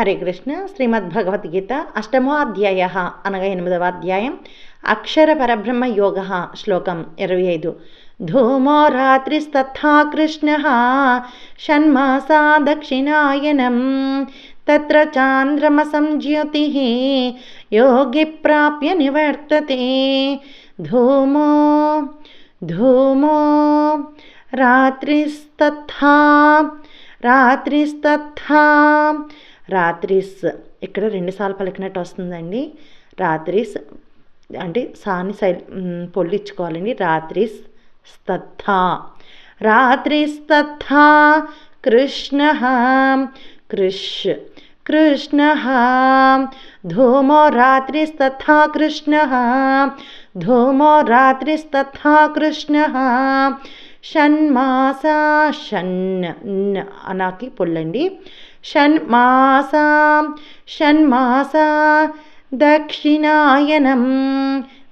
హరే కృష్ణ శ్రీమద్ భగవద్గీత అష్టమో అధ్యాయ అనగా ఎనిమిదవ అధ్యాయం అక్షర పరబ్రహ్మ యోగ శ్లోకం ఇరవై ఐదు. ధూమో రాత్రిస్తథా కృష్ణ షణ్మాసా దక్షిణాయనం తత్ర చాంద్రమసం జ్యోతి యోగి ప్రాప్య నివర్తతే. ధూమో ధూమో రాత్రిస్తథా రాత్రిస్తథా రాత్రిస్ ఇక్కడ రెండుసార్లు పలికినట్టు వస్తుందండి. రాత్రిస్ అంటే సాని సై పొల్లిచ్చుకోవాలండి. రాత్రిస్ స్తథా రాత్రిస్తథా కృష్ణ. కృష్. కృష్ణ. ధూమో రాత్రిస్తథా కృష్ణ. ధూమో రాత్రిస్తథా కృష్ణ. షణ్మాసా. షణ్. అనాకి పొల్లండి. షణ్మాసా షణ్మాసా దక్షిణాయనం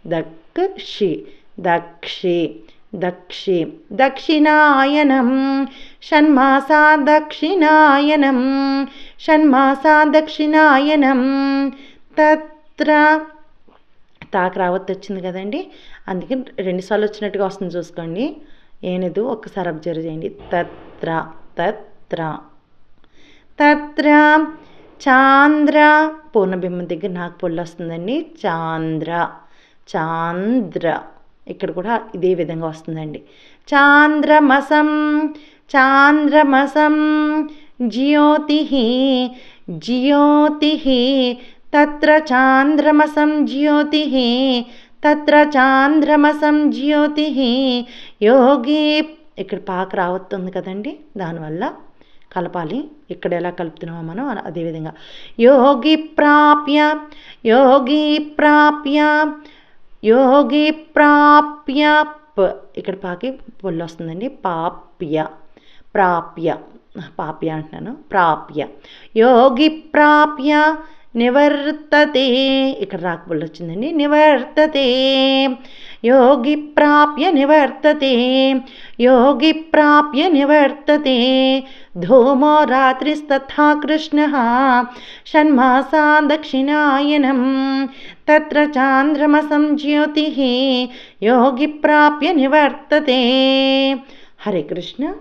దక్షి దక్షి దక్షి దక్షిణాయనం షణ్మాసా దక్షిణాయనం షణ్మాసా దక్షిణాయనం తత్ర తాకు రావత్ వచ్చింది కదండి. అందుకే రెండుసార్లు వచ్చినట్టుగా వస్తుంది చూసుకోండి. ఏనదు ఒక్కసారి అబ్జర్వ్ చేయండి. తత్ర తత్ర. తత్ర చాంద్ర. పూర్ణబింబం దగ్గర నాకు పొల్లు వస్తుందండి. చాంద్ర. చాంద్ర. ఇక్కడ కూడా ఇదే విధంగా వస్తుందండి. చాంద్రమసం చాంద్రమసం జ్యోతి జ్యోతి తత్ర చాంద్రమసం జ్యోతి తత్ర చాంద్రమసం జ్యోతి యోగి. ఇక్కడ పాక రావస్తుంది కదండి. దానివల్ల కలపాలి. ఇక్కడ ఎలా కలుపుతున్నామో మనం అదేవిధంగా యోగి ప్రాప్య యోగి ప్రాప్య యోగి ప్రాప్య. ఇక్కడ పాకి పొల్లు వస్తుందండి. పాప్య ప్రాప్య. పాప్య అంటున్నాను. ప్రాప్య. యోగి ప్రాప్య నివర్తతే. ఇక్కడ రాకపోళ్ళు వచ్చిందండి. నివర్తతే. योगिप्राप्य निवर्तते। योगिप्राप्य निवर्तते। धूमो रात्रिस्तथा कृष्णः। षण्मासा दक्षिणायनं तत्र चान्द्रमसं ज्योतिः। योगिप्राप्य निवर्तते। हरे कृष्ण।